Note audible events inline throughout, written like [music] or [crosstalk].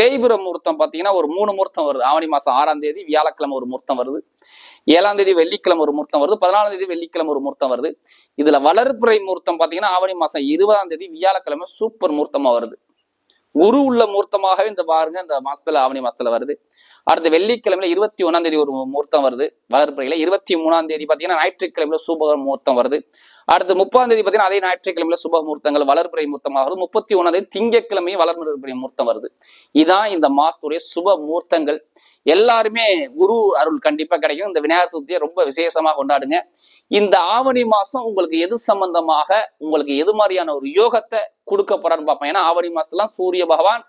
தேய்பிர முகூர்த்தம் பாத்தீங்கன்னா ஒரு மூணு முகூர்த்தம் வருது. ஆவணி மாசம் ஆறாம் தேதி வியாழக்கிழமை ஒரு முகூர்த்தம் வருது. ஏழாம் தேதி வெள்ளிக்கிழமை ஒரு முகூர்த்தம் வருது. பதினாலாம் தேதி வெள்ளிக்கிழமை ஒரு முகூர்த்தம் வருது. இதுல வளர்ப்புறை முகூர்த்தம் பாத்தீங்கன்னா ஆவணி மாசம் இருபதாம் தேதி வியாழக்கிழமை சூப்பர் முகூர்த்தமா வருது. குரு உள்ள முகூர்த்தமாகவே இந்த பாருங்க இந்த மாசத்துல ஆவணி மாசத்துல வருது. அடுத்த வெள்ளிக்கிழமையில இருபத்தி ஒண்ணாம் தேதி ஒரு முகூர்த்தம் வருது. வளர்ப்புறையில இருபத்தி மூணாம் தேதி பாத்தீங்கன்னா ஞாயிற்றுக்கிழமையில சுப முகூர்த்தம் வருது. அடுத்து முப்பதாம் தேதி பாத்தீங்கன்னா அதே ஞாயிற்றுக்கிழமையில சுப முகூர்த்தங்கள் வளர்ப்புறை முகூர்த்தமாக முப்பத்தி ஒண்ணாம் தேதி திங்கக்கிழமை வளர்பிறை முகூர்த்தம் வருது. இதான் இந்த மாசத்துடைய சுப முகூர்த்தங்கள் எல்லாருமே குரு அருள் கண்டிப்பா கிடைக்கும். இந்த விநாயகர் சதுர்த்தியை ரொம்ப விசேஷமா கொண்டாடுங்க. இந்த ஆவணி மாசம் உங்களுக்கு எது சம்பந்தமாக உங்களுக்கு எது மாதிரியான ஒரு யோகத்தை கொடுக்க போறான்னு பார்ப்போம். ஏன்னா ஆவணி மாசத்துலாம் சூரிய பகவான்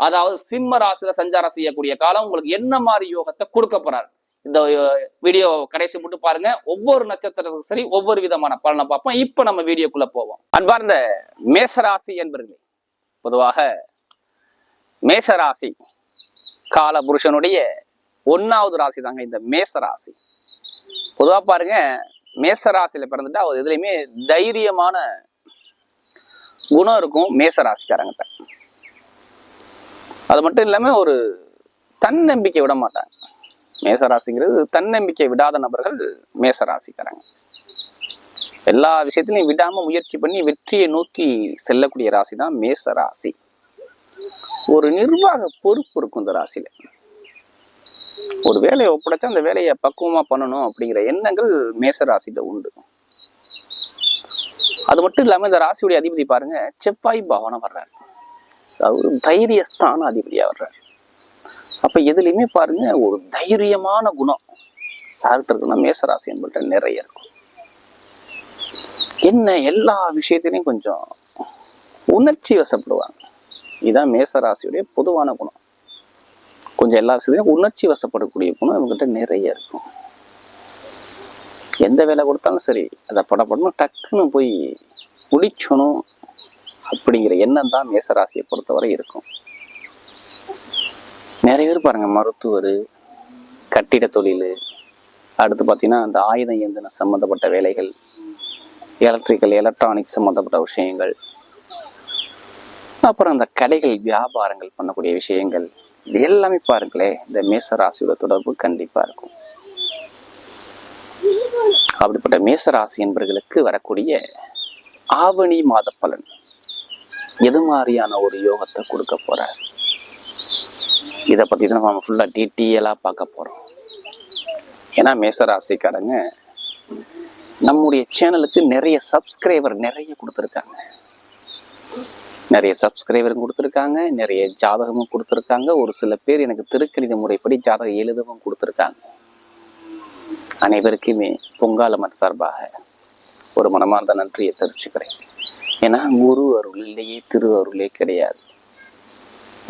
அதாவது சிம்ம ராசியில சஞ்சாரம் செய்யக்கூடிய காலம் உங்களுக்கு என்ன மாதிரி யோகத்தை கொடுக்க போறாரு? இந்த வீடியோ கடைசி மட்டும் பாருங்க. ஒவ்வொரு நட்சத்திரத்துக்கும் சரி ஒவ்வொரு விதமான பலனை பார்ப்போம். இப்ப நம்ம வீடியோக்குள்ள போவோம். அன்பார்ந்த மேசராசி என்பர்களே பொதுவாக மேசராசி கால புருஷனுடைய ஒன்னாவது ராசி தாங்க இந்த மேசராசி. பொதுவாக பொதுவா பாருங்க மேசராசியில பிறந்துட்டா அவர் எதுலையுமே தைரியமான குணம் இருக்கும் மேசராசிக்காரங்கிட்ட. அது மட்டும் இல்லாம ஒரு தன்னம்பிக்கை விட மாட்டாங்க. மேச ராசிங்கிறது தன்னம்பிக்கை விடாத நபர்கள் மேசராசிக்காரங்க. எல்லா விஷயத்திலையும் விடாம முயற்சி பண்ணி வெற்றியை நோக்கி செல்லக்கூடிய ராசி தான் மேச ராசி ஒரு நிர்வாக பொறுப்பு இருக்கும் இந்த ராசியில. ஒரு வேலையை ஒப்படைச்சா அந்த வேலையை பக்குவமா பண்ணணும் அப்படிங்கிற எண்ணங்கள் மேச ராசியில உண்டு. அது மட்டும் இல்லாம இந்த ராசியுடைய அதிபதி பாருங்க செவ்வாய் பவனம் வர்றாரு. அதாவது தைரியஸ்தான அதிபதியா வர்றாரு. அப்ப எதுலையுமே பாருங்க ஒரு தைரியமான குணம் யார்கிட்ட இருக்குன்னா மேசராசி என்பட்ட நிறைய இருக்கும். என்ன எல்லா விஷயத்திலையும் கொஞ்சம் உணர்ச்சி வசப்படுவாங்க. இதுதான் மேசராசியுடைய பொதுவான குணம். கொஞ்சம் எல்லா விஷயத்தையும் உணர்ச்சி வசப்படக்கூடிய குணம் இவங்ககிட்ட நிறைய இருக்கும். எந்த வேலை கொடுத்தாலும் சரி அதை படப்படணும் டக்குன்னு போய் முடிக்கணும் அப்படிங்கிற எண்ணம் தான் மேசராசியை பொறுத்தவரை இருக்கும். நிறைய பேர் பாருங்க மருத்துவர் கட்டிட தொழில் அடுத்து பார்த்தீங்கன்னா அந்த ஆயுத இயந்திரம் சம்மந்தப்பட்ட வேலைகள் எலக்ட்ரிக்கல் எலக்ட்ரானிக்ஸ் சம்மந்தப்பட்ட விஷயங்கள் அப்புறம் அந்த கடைகள் வியாபாரங்கள் பண்ணக்கூடிய விஷயங்கள் இது எல்லாமே பாருங்களேன் இந்த மேச ராசியோட தொடர்பு கண்டிப்பாக இருக்கும். அப்படிப்பட்ட மேசராசி என்பர்களுக்கு வரக்கூடிய ஆவணி மாத பலன் எது மாதிரியான ஒரு யோகத்தை கொடுக்க போகிறார் இதை பத்தி தான் நம்ம ஃபுல்லாக டீட்டெயிலாக பார்க்க போறோம். ஏன்னா மேசராசிக்காரங்க நம்முடைய சேனலுக்கு நிறைய சப்ஸ்கிரைபர் நிறைய கொடுத்துருக்காங்க. நிறைய சப்ஸ்கிரைபரும் கொடுத்துருக்காங்க நிறைய ஜாதகமும் கொடுத்துருக்காங்க. ஒரு சில பேர் எனக்கு திருக்கணித முறைப்படி ஜாதகம் எழுதவும் கொடுத்துருக்காங்க. அனைவருக்குமே பொங்காலம்மன் சார்பாக ஒரு மனமார்ந்த நன்றியை தெரிவிச்சுக்கிறேன். ஏன்னா குரு அருள் இல்லையே திரு அருளே கிடையாது.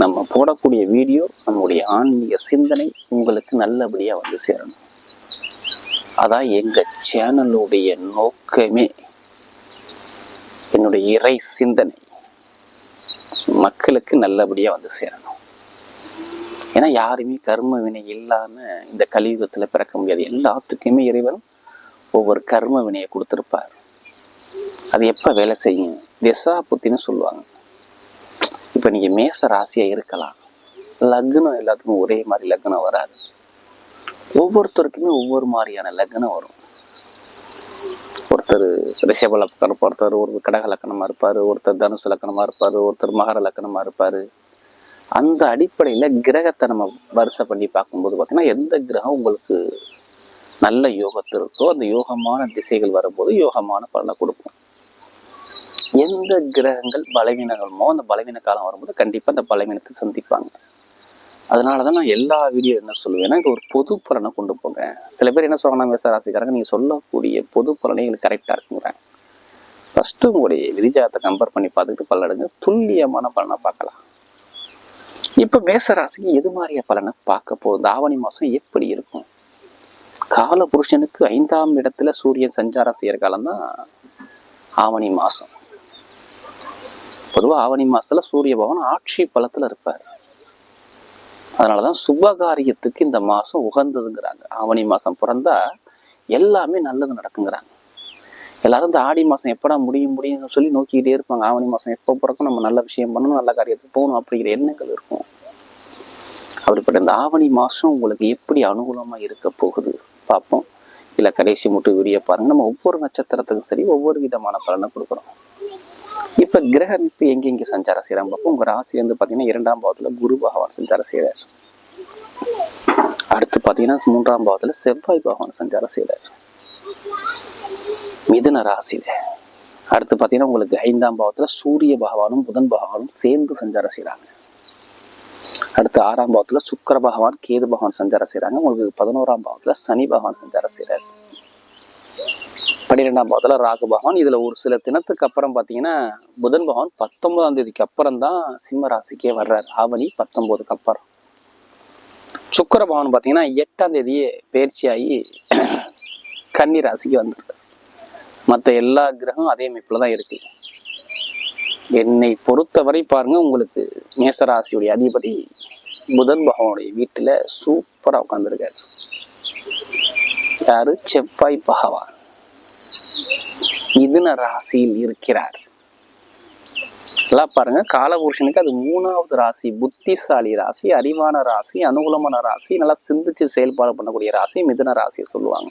நம்ம போடக்கூடிய வீடியோ நம்முடைய ஆன்மீக சிந்தனை உங்களுக்கு நல்லபடியாக வந்து சேரணும். அதான் எங்கள் சேனலுடைய நோக்கமே. என்னுடைய இறை சிந்தனை மக்களுக்கு நல்லபடியாக வந்து சேரணும். ஏன்னா யாருமே கர்ம வினை இல்லாமல் இந்த கலியுகத்தில் பிறக்க முடியாது. எல்லாத்துக்குமே இறைவன் ஒவ்வொரு கர்ம வினையை கொடுத்துருப்பார். அது எப்போ வேலை செய்யும்? திசா புத்தின்னு சொல்லுவாங்க. இப்போ நீங்கள் மேச ராசியாக இருக்கலாம். லக்னம் எல்லாத்துக்கும் ஒரே மாதிரி லக்னம் வராது. ஒவ்வொருத்தருக்குமே ஒவ்வொரு மாதிரியான லக்னம் வரும். ஒருத்தர் ரிஷப லக்கணம் ஒருத்தர் ஒரு கடக லக்கணமாக இருப்பார் ஒருத்தர் தனுசு லக்கணமாக இருப்பார் ஒருத்தர் மகர லக்கணமாக இருப்பார். அந்த அடிப்படையில் கிரகத்தை நம்ம வரிசை பண்ணி பார்க்கும்போது பார்த்தீங்கன்னா எந்த கிரகம் உங்களுக்கு நல்ல யோகத்தில் இருக்கோ அந்த யோகமான திசைகள் வரும்போது யோகமான பலனை கொடுக்கும். எந்த கிரகங்கள் பலவீனங்களுமோ அந்த பலவீன காலம் வரும்போது கண்டிப்பாக அந்த பலவீனத்தை சந்திப்பாங்க. அதனாலதான் நான் எல்லா வீடியோ என்ன சொல்லுவேன்னா இது ஒரு பொது பலனை கொண்டு போங்க. சில பேர் என்ன சொல்றாங்க மேசராசிக்காரங்க நீங்கள் சொல்லக்கூடிய பொது பலனை எங்களுக்கு கரெக்டாக இருக்குங்கிறாங்க. ஃபஸ்ட்டு உங்களுடைய விதிஜாதத்தை கம்பேர் பண்ணி பார்த்துட்டு பலனடுங்க துல்லியமான பலனை பார்க்கலாம். இப்போ மேசராசிக்கு எது மாதிரிய பலனை பார்க்க போகுது? ஆவணி மாதம் எப்படி இருக்கும்? கால புருஷனுக்கு ஐந்தாம் இடத்துல சூரியன் சஞ்சாரம் செய்கிற காலம் தான் ஆவணி மாதம் பொதுவா ஆவணி மாசத்துல சூரிய பகவான் ஆட்சி பலத்துல இருப்பார். அதனாலதான் சுபகாரியத்துக்கு இந்த மாசம் உகந்ததுங்கிறாங்க. ஆவணி மாசம் பிறந்தா எல்லாமே நல்லது நடக்குங்கிறாங்க. எல்லாரும் இந்த ஆடி மாசம் எப்படா முடியும் முடியும்னு சொல்லி நோக்கிக்கிட்டே இருப்பாங்க. ஆவணி மாசம் எப்போ பிறக்கும் நம்ம நல்ல விஷயம் பண்ணணும் நல்ல காரியத்துக்கு போகணும் அப்படிங்கிற எண்ணங்கள் இருக்கும். அப்படிப்பட்ட இந்த ஆவணி மாசம் உங்களுக்கு எப்படி அனுகூலமா இருக்க போகுது பார்ப்போம். இல்ல கடைசி மட்டும் வீடியோ பாருங்க. நம்ம ஒவ்வொரு நட்சத்திரத்துக்கும் சரி ஒவ்வொரு விதமான பலனை கொடுக்குறோம். இப்ப கிரகமிப்பு எங்கெங்கே எங்க எங்க சஞ்சாரம் செய்கிறாங்க பார்ப்போம் உங்க ராசி வந்து பாத்தீங்கன்னா இரண்டாம் பாவத்துல குரு பகவான் சஞ்சாரம் செய்கிறார் அடுத்து பாத்தீங்கன்னா மூன்றாம் பாவத்துல செவ்வாய் பகவான் சஞ்சாரம் செய்கிறார் மிதுன ராசியில அடுத்து பாத்தீங்கன்னா உங்களுக்கு ஐந்தாம் பாவத்துல சூரிய பகவானும் புதன் பகவானும் சேர்ந்து சஞ்சாரம் செய்யறாங்க அடுத்து ஆறாம் பாவத்துல சுக்கர பகவான் கேது பகவான் சஞ்சாரம் செய்யறாங்க உங்களுக்கு பதினோராம் பாவத்துல சனி பகவான் சஞ்சாரம் செய்யறாரு பன்னிரெண்டாம் பாவத்தில் ராகு பகவான். இதில் ஒரு சில தினத்துக்கு அப்புறம் பார்த்தீங்கன்னா புதன் பகவான் பத்தொன்பதாம் தேதிக்கு அப்புறம் தான் சிம்ம ராசிக்கே வர்றார். ஆவணி பத்தொம்போதுக்கு அப்புறம். சுக்கர பகவான் பார்த்தீங்கன்னா எட்டாம் தேதியே பயிற்சியாகி [clears throat] கன்னி ராசிக்கு வந்துருக்காரு. மற்ற எல்லா கிரகம் அதே அமைப்புல தான் இருக்கு. என்னை பொறுத்தவரை பாருங்க உங்களுக்கு மேசராசியுடைய அதிபதி புதன் பகவானுடைய வீட்டில் சூப்பராக உட்காந்துருக்காரு யாரு? செவ்வாய் பகவான். மிதுன ராசியில் இருக்கிறார். எல்லாம் பாருங்க. காலபுருஷனுக்கு அது மூணாவது ராசி. புத்திசாலி ராசி அறிவான ராசி அனுகூலமான ராசி நல்லா சிந்திச்சு செயல்பாடு பண்ணக்கூடிய ராசி மிதுன ராசியை சொல்லுவாங்க.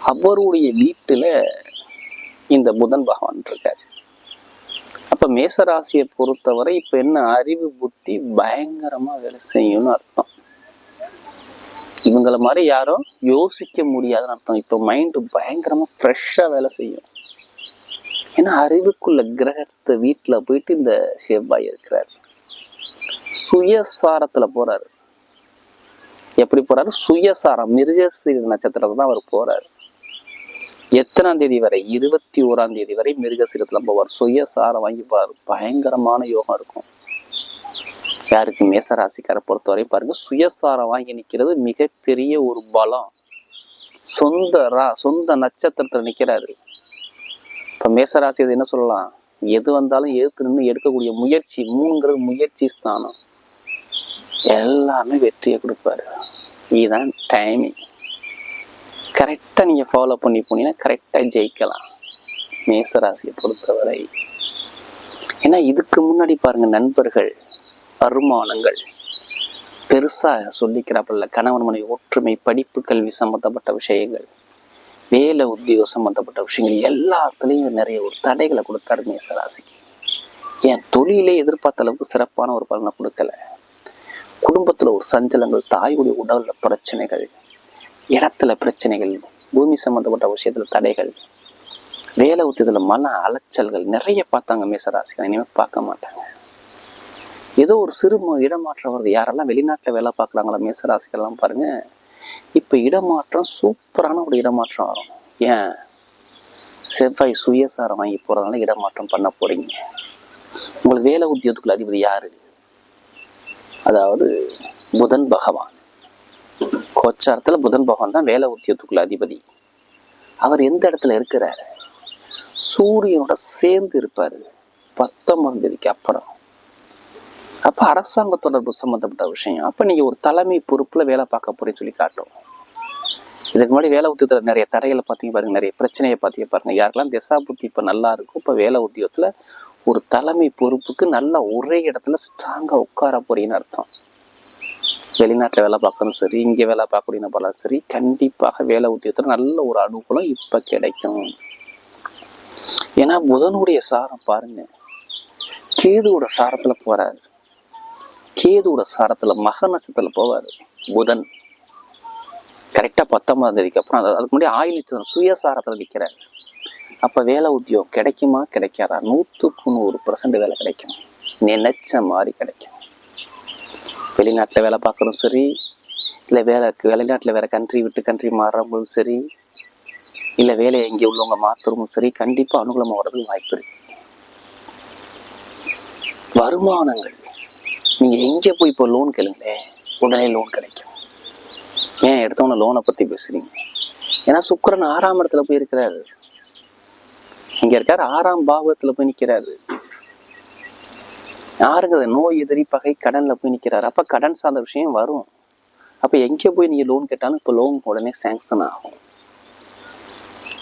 அவருடைய வீட்டுல இந்த புதன் பகவான் இருக்கார். அப்ப மேச ராசியை பொறுத்தவரை இப்ப என்ன அறிவு புத்தி பயங்கரமா வேலை செய்யும்னு அர்த்தம். இவங்கள மாதிரி யாரும் யோசிக்க முடியாதுன்னு அர்த்தம். இப்போ மைண்டு பயங்கரமாக ஃப்ரெஷ்ஷாக வேலை செய்யும். ஏன்னா அறிவுக்குள்ள கிரகத்தை வீட்டில் போயிட்டு இந்த செவ்வாய் இருக்கிறார். சுயசாரத்தில் போகிறாரு எப்படி போறாரு? சுயசாரம் மிருகசீர நட்சத்திரத்துல தான் அவர் போறாரு. எத்தனாம் தேதி வரை? இருபத்தி ஓராம் தேதி வரை மிருகசீரத்தில் போவார். சுயசாரம் வாங்கி போறாரு. பயங்கரமான யோகம் இருக்கும். யாருக்கு மேசராசிக்காரை பொறுத்தவரை பாருங்க சுயசாரம் வாங்கி நிக்கிறது மிகப்பெரிய ஒரு பலம். சொந்த ரா சொந்த நட்சத்திரத்துல நிக்கிறாரு. இப்ப மேசராசி அது என்ன சொல்லலாம்? எது வந்தாலும் எதிர்த்து நின்று எடுக்கக்கூடிய முயற்சி மூணுங்கிறது முயற்சி ஸ்தானம். எல்லாமே வெற்றியை கொடுப்பாரு. இதுதான் டைமிங் கரெக்டாக நீங்கள் ஃபாலோ பண்ணி போனீங்கன்னா கரெக்டாக ஜெயிக்கலாம். மேசராசியை பொறுத்தவரை. ஏன்னா இதுக்கு முன்னாடி பாருங்க நண்பர்கள் வருமானங்கள் பெருசாக சொல்லிக்கிறாப்பில்ல கணவன் மனைவி ஒற்றுமை படிப்பு கல்வி சம்மந்தப்பட்ட விஷயங்கள் வேலை உத்தியோகம் சம்மந்தப்பட்ட விஷயங்கள் எல்லாத்துலேயும் நிறைய ஒரு தடைகளை கொடுத்தாரு மேசராசிக்கு. என் தொழிலே எதிர்பார்த்த அளவுக்கு சிறப்பான ஒரு பலனை கொடுக்கல. குடும்பத்தில் ஒரு சஞ்சலங்கள் தாயுடைய உடலில் பிரச்சனைகள் இடத்துல பிரச்சனைகள் பூமி சம்மந்தப்பட்ட விஷயத்தில் தடைகள் வேலை உத்தியத்தில் மன அலைச்சல்கள் நிறைய பார்த்தாங்க மேசராசிகள் இனிமேல் பார்க்க மாட்டாங்க ஏதோ ஒரு சிறு இடமாற்றம் வருது. யாரெல்லாம் வெளிநாட்டில் வேலை பார்க்குறாங்களா மேசராசிகள்லாம் பாருங்க. இப்போ இடமாற்றம் சூப்பரான ஒரு இடமாற்றம் வரும். ஏன்? செவ்வாய் சுயசாரம் வாங்கி போறதுனால இடமாற்றம் பண்ண போறீங்க. உங்களுக்கு வேலை உத்தியோகத்துக்குள்ள அதிபதி யாரு? அதாவது புதன் பகவான். கோச்சாரத்தில் புதன் பகவான் தான் வேலை உத்தியோகத்துக்குள்ள அதிபதி. அவர் எந்த இடத்துல இருக்கிறாரு? சூரியனோட சேர்ந்து இருப்பார். பத்தொன்பதாம் தேதிக்கு அப்புறம். அப்போ அரசாங்க தொடர்பு சம்மந்தப்பட்ட விஷயம். அப்போ நீங்கள் ஒரு தலைமை பொறுப்பில் வேலை பார்க்க போறேன்னு சொல்லி காட்டும். இதுக்கு முன்னாடி வேலை உத்தியத்தில் நிறைய தடைகளை பார்த்தீங்க பாருங்க நிறைய பிரச்சனையை பார்த்தீங்க பாருங்கள் யாருக்கெல்லாம் திசா புத்தி நல்லா இருக்கும் இப்போ வேலை உத்தியோகத்தில் ஒரு தலைமை பொறுப்புக்கு நல்லா ஒரே இடத்துல ஸ்ட்ராங்காக உட்கார போறீங்கன்னு அர்த்தம். வெளிநாட்டில் வேலை பார்க்கணும் சரி இங்கே வேலை பார்க்கக்கூடிய நபரெல்லாம் சரி கண்டிப்பாக வேலை உத்தியோகத்தில் நல்ல ஒரு அனுகூலம் இப்போ கிடைக்கும். ஏன்னா புதனுடைய சாரம் பாருங்க கேதுவோட சாரத்தில் போகிறாரு கேதுவோட சாரத்துல மக நட்சத்திரத்தில் போவாரு. புதன். கரெக்டா பத்தொன்பதாம் தேதிக்கு அப்புறம் அது- அதுக்கு முன்னாடி ஆயுள் நட்சத்திரம் சுயசாரத்துல நிக்கிறாரு. அப்ப வேலை உத்தியோகம் கிடைக்குமா? கிடைக்காதா? நூத்துக்கு நூறு பர்சன்ட் வேலை கிடைக்கும். நினைச்ச மாதிரி கிடைக்கும். வெளிநாட்டுல வேலை பார்க்குறோம் சரி இல்ல வேலை வெளிநாட்டுல வேற கண்ட்ரி விட்டு கண்ட்ரி மாறுறவங்களும் சரி இல்ல வேலையை இங்கே உள்ளவங்க மாத்துறவங்களும் சரி கண்டிப்பா அனுகூலமாக வர்றதுக்கு வாய்ப்பு இருக்கு. வருமானங்கள். நீங்க எங்க போய் இப்போ லோன் கேளுங்களேன்? உடனே லோன் கிடைக்கும். ஏன் எடுத்தவன லோனை பத்தி பேசுறீங்க? ஏன்னா சுக்கரன் ஆறாம் இடத்துல போய் இருக்கிறாரு. இங்க இருக்காரு ஆறாம் பாவத்துல போய் நிக்கிறாரு. யாருங்கிறது நோய் எதிரி பகை கடன்ல போய் நிக்கிறாரு. அப்ப கடன் சார்ந்த விஷயம் வரும். அப்ப எங்க போய் நீங்க லோன் கேட்டாலும் இப்போ லோன் உடனே சேங்ஷன் ஆகும்.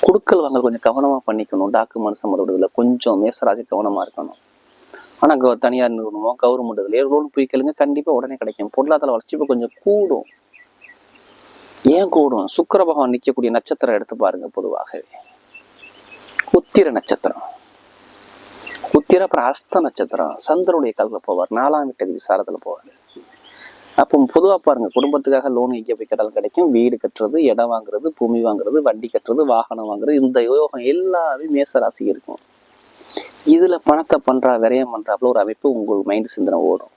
குடுக்கல் வாங்க கொஞ்சம் கவனமா பண்ணிக்கணும். டாக்குமெண்ட்ஸ் முதல்ல கொஞ்சம் மேசராஜி கவனமா இருக்கணும். ஆனால் கவ- தனியார் நிறுவனமோ கவர்மெண்ட் இதுல லோன் போய் கேளுங்க கண்டிப்பாக உடனே கிடைக்கும். பொருளாதார வளர்ச்சி இப்போ கொஞ்சம் கூடும். ஏன் கூடும்? சுக்கர பகவான் நிற்கக்கூடிய நட்சத்திரம் எடுத்து பாருங்க பொதுவாகவே. உத்திர நட்சத்திரம். உத்திர அப்புறம் அஸ்த நட்சத்திரம். சந்திரனுடைய காலத்தில் போவார். நாலாம் வீட்டு விசாரத்தில் போவார். அப்போ பொதுவாக பாருங்க குடும்பத்துக்காக லோன் எங்கே போய் கேட்டாலும் கிடைக்கும். வீடு கட்டுறது இடம் வாங்குறது பூமி வாங்குறது வண்டி கட்டுறது வாகனம் வாங்குறது இந்த யோகம் எல்லாமே மேசராசி இருக்கும். இதுல பணத்தை பண்றா விரயம் பண்றாப்புல ஒரு அமைப்பு உங்கள் மைண்ட் சிந்தனை ஓடும்.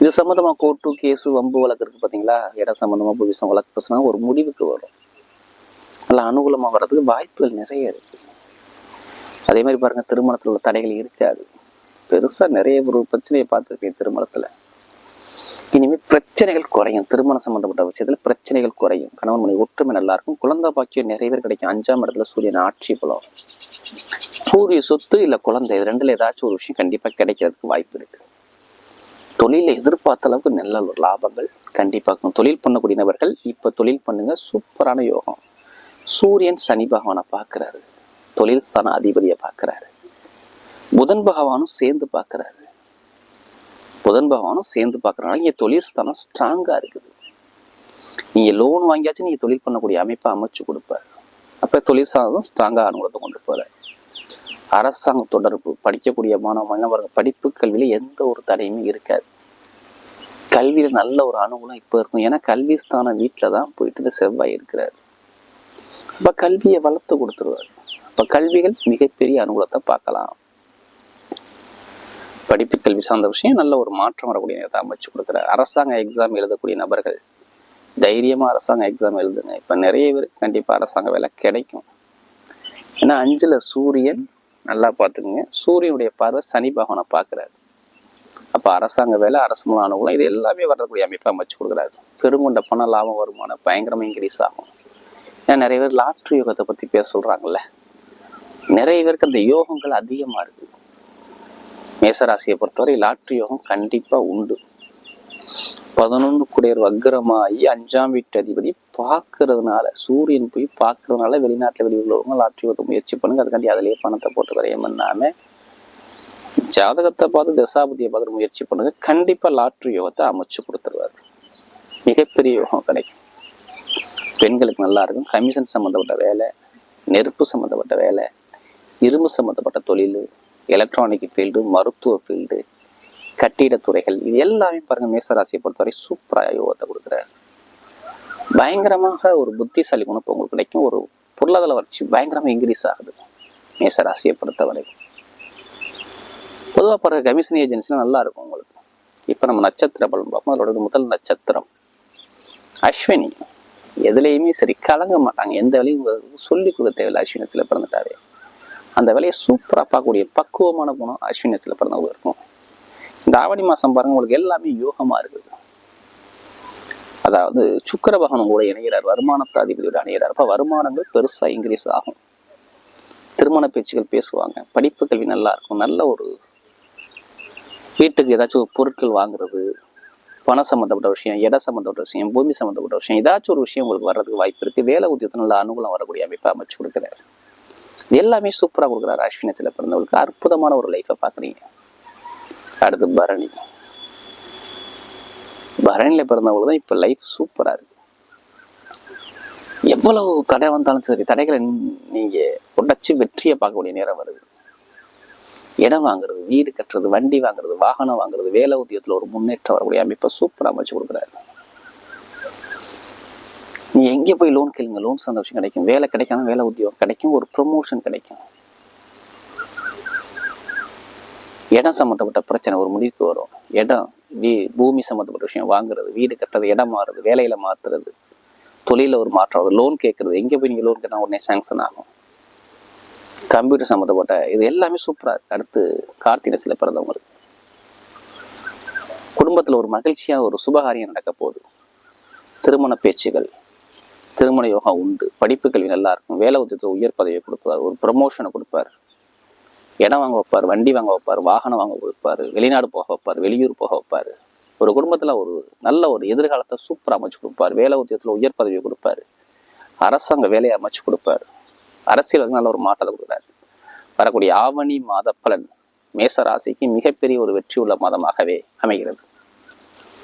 இது சம்மந்தமாக கோர்ட்டு கேஸு வம்பு வழக்கு இருக்கு பார்த்தீங்களா இடம் சம்பந்தமா புவிசம் வழக்கு பிரச்சனை ஒரு முடிவுக்கு வரும். நல்ல அனுகூலமா வர்றதுக்கு வாய்ப்புகள் நிறைய இருக்கு. அதே மாதிரி பாருங்க திருமணத்தில் உள்ள தடைகள் இருக்காது. பெருசா நிறைய ஒரு பிரச்சனையை பார்த்துருக்கேன் திருமணத்துல. இனிமேல் பிரச்சனைகள் குறையும். திருமணம் சம்மந்தப்பட்ட விஷயத்துல பிரச்சனைகள் குறையும். கணவன் மனைவி ஒற்றுமை நல்லா இருக்கும். குழந்தை பாக்கியம் நிறைய பேர் கிடைக்கும். அஞ்சாம் இடத்துல சூரியன் ஆட்சி பலம் பூர்வீக சொத்து இல்ல குழந்தை இது ரெண்டுல ஏதாச்சும் ஒரு விஷயம் கண்டிப்பா கிடைக்கிறதுக்கு வாய்ப்பு இருக்கு. தொழிலில் எதிர்பார்த்த அளவுக்கு நல்ல ஒரு லாபங்கள் கண்டிப்பாக இருக்கும். தொழில் பண்ணக்கூடிய நபர்கள் இப்ப தொழில் பண்ணுங்க சூப்பரான யோகம். சூரியன் சனி பகவானை பார்க்குறாரு. தொழில் ஸ்தான அதிபதியை பார்க்குறாரு. புதன் பகவானும் சேர்ந்து பார்க்கிறாரு. புதன் பகவானும் சேர்ந்து பார்க்கறனால இங்கே தொழில் ஸ்தானம் ஸ்ட்ராங்கா இருக்குது. நீங்கள் லோன் வாங்கியாச்சும் நீங்கள் தொழில் பண்ணக்கூடிய அமைப்பை அமைச்சு கொடுப்பாரு. அப்ப தொழில் சாதம் ஸ்ட்ராங்கா அனுகூலத்தை கொண்டு போறாரு. அரசாங்க தொடர்பு படிக்கக்கூடிய மாணவ மாணவர்கள் படிப்பு கல்வியில் எந்த ஒரு தடையுமே இருக்காது. கல்வியில் நல்ல ஒரு அனுகூலம் இப்போ இருக்கும். ஏன்னா கல்வி ஸ்தானம் வீட்டில் தான் போயிட்டு இந்த செவ்வாய் இருக்கிறார். அப்ப கல்வியை வளர்த்து கொடுத்துருவாரு. அப்போ கல்விகள் மிகப்பெரிய அனுகூலத்தை பார்க்கலாம். படிப்பு கல்வி சார்ந்த விஷயம் நல்ல ஒரு மாற்றம் வரக்கூடிய நேரத்தை அமைச்சு கொடுக்குறாரு. அரசாங்க எக்ஸாம் எழுதக்கூடிய நபர்கள் தைரியமாக அரசாங்க எக்ஸாம் எழுதுங்க. இப்போ நிறைய பேருக்கு கண்டிப்பாக அரசாங்க வேலை கிடைக்கும். ஏன்னா அஞ்சில் சூரியன் நல்லா பார்த்துக்குங்க. சூரியனுடைய பார்வை சனி பகவானை பார்க்குறாரு. அப்போ அரசாங்க வேலை அரசு மூலம் அனுகூலம் இது எல்லாமே வரக்கூடிய அமைப்பை அமைச்சு கொடுக்குறாரு. பெருங்கொண்ட பணம் லாபம் வருமானம் பயங்கரமாக இன்க்ரீஸ் ஆகும். ஏன்னா நிறைய பேர் லாட்ரி யோகத்தை பற்றி பேச சொல்கிறாங்கல்ல நிறைய பேருக்கு அந்த யோகங்கள் அதிகமாக இருக்குது மேசராசியை பொறுத்தவரை லாட்ரி யோகம் கண்டிப்பாக உண்டு. பதினொன்று குடையர் வக்ரமாகி அஞ்சாம் வீட்டு அதிபதி பார்க்கறதுனால சூரியன் போய் பார்க்கறதுனால வெளிநாட்டுல வெளியுள்ளவங்க லாட்ரி யோகத்தை முயற்சி பண்ணுங்க. அதுக்காண்டி அதிலேயே பணத்தை போட்டு விரயம் பண்ணாம ஜாதகத்தை பார்த்து தசாபதியை பார்த்து முயற்சி பண்ணுங்க. கண்டிப்பா லாட்ரி யோகத்தை அமைச்சு கொடுத்துருவாரு. மிகப்பெரிய யோகம் கிடைக்கும். பெண்களுக்கு நல்லா இருக்கும். கமிஷன் சம்மந்தப்பட்ட வேலை நெருப்பு சம்மந்தப்பட்ட வேலை இரும்பு சம்மந்தப்பட்ட தொழில் எலக்ட்ரானிக் ஃபீல்டு மருத்துவ ஃபீல்டு கட்டிடத்துறைகள் இது எல்லாமே பாருங்க மேசராசியை பொறுத்தவரை சூப்பராக யோகத்தை கொடுக்குறாரு. பயங்கரமாக ஒரு புத்திசாலி குணப்பு உங்களுக்கு கிடைக்கும். ஒரு பொருளாதார வளர்ச்சி பயங்கரமாக இன்க்ரீஸ் ஆகுது மேசராசியை பொறுத்தவரை. பொதுவாக பிறகு கமிஷன் ஏஜென்சிலாம் நல்லா இருக்கும் உங்களுக்கு. இப்போ நம்ம நட்சத்திர பலன் பார்ப்போம் அதோட முதல் நட்சத்திரம். அஸ்வினி எதுலேயுமே சரி கலங்க மாட்டாங்க. எந்த வேலையும் சொல்லி கொடுக்க தேவையில்லை அஸ்வினத்தில் பிறந்துட்டாவே. அந்த வேலையை சூப்பராக பார்க்கக்கூடிய பக்குவமான குணம் அஸ்வினத்தில் பிறந்தவங்களுக்கு இருக்கும். இந்த ஆவணி மாதம் பாருங்க உங்களுக்கு எல்லாமே யோகமாக இருக்குது. அதாவது சுக்கர பகவான் கூட இணைகிறார் வருமானத்தை அதிபதியோட அணைகிறார் அப்போ வருமானங்கள் பெருசாக இன்க்ரீஸ் ஆகும். திருமண பேச்சுகள் பேசுவாங்க படிப்பு கல்வி நல்லா இருக்கும் நல்ல ஒரு வீட்டுக்கு ஏதாச்சும் ஒரு பொருட்கள் வாங்குறது பணம் சம்மந்தப்பட்ட விஷயம் இட சம்மந்தப்பட்ட விஷயம் பூமி சம்மந்தப்பட்ட விஷயம் ஏதாச்சும் ஒரு விஷயம் உங்களுக்கு வர்றதுக்கு வாய்ப்பு இருக்குது வேலை உத்தியத்தை நல்ல அனுகூலம் வரக்கூடிய அமைப்பை அமைச்சு கொடுக்குறாரு. எல்லாமே சூப்பராக கொடுக்குறாரு. அஸ்வினத்தில் பிறந்தவங்களுக்கு அற்புதமான ஒரு லைஃப்பை பார்க்குறீங்க. அடுத்து பரணி. பரணியில் பிறந்தவங்களுக்கு தான் இப்போ லைஃப் சூப்பராக இருக்கு. எவ்வளவு தடை வந்தாலும் சரி தடைகளை நீங்கள் உடச்சி வெற்றியை பார்க்கக்கூடிய நேரம் வருது. இடம் வாங்குறது வீடு கட்டுறது வண்டி வாங்குறது வாகனம் வாங்குறது வேலை உத்தியத்தில் ஒரு முன்னேற்றம் வரக்கூடிய அமைப்பை சூப்பராக அமைச்சு கொடுக்குறாரு. நீ எங்கே போய் லோன் கேளுங்க? லோன் சந்தோஷம் கிடைக்கும். வேலை கிடைக்காம வேலை உத்தியோகம் கிடைக்கும். ஒரு ப்ரொமோஷன் கிடைக்கும். இடம் சம்மந்தப்பட்ட பிரச்சனை ஒரு முடிவுக்கு வரும். இடம் வீ பூமி சம்மந்தப்பட்ட விஷயம் வாங்குறது வீடு கட்டுறது இடம் மாறுறது வேலையில் மாற்றுறது தொழிலில் ஒரு மாற்றம் லோன் கேட்குறது எங்கே போய் நீங்கள் லோன் கேட்டால் உடனே சாங்ஷன் ஆகும். கம்ப்யூட்டர் சம்மந்தப்பட்ட இது எல்லாமே சூப்பராக இருக்குது அடுத்து கார்த்திகை சில பிறந்தவங்களுக்கு. குடும்பத்தில் ஒரு மகிழ்ச்சியாக ஒரு சுபகாரியம் நடக்க போகுது. திருமண பேச்சுகள் திருமண யோகா உண்டு. படிப்பு கல்வி நல்லா இருக்கும். வேலை உத்தியத்தில் உயர் பதவியை கொடுப்பார். ஒரு ப்ரமோஷனை கொடுப்பார். இடம் வாங்க வைப்பார் வண்டி வாங்க வைப்பார் வாகனம் வாங்க வைப்பார் வெளிநாடு போக வைப்பார் வெளியூர் போக வைப்பார். ஒரு குடும்பத்தில் ஒரு நல்ல ஒரு எதிர்காலத்தை சூப்பராக அமைச்சு கொடுப்பார். வேலை உத்தியத்தில் உயர் பதவியை கொடுப்பார். அரசாங்க வேலையை அமைச்சு கொடுப்பார். அரசியலுக்கு நல்ல ஒரு மாற்றத்தை கொடுக்குறாரு. வரக்கூடிய ஆவணி மாத பலன் மேச ராசிக்கு மிகப்பெரிய ஒரு வெற்றி உள்ள மாதமாகவே அமைகிறது.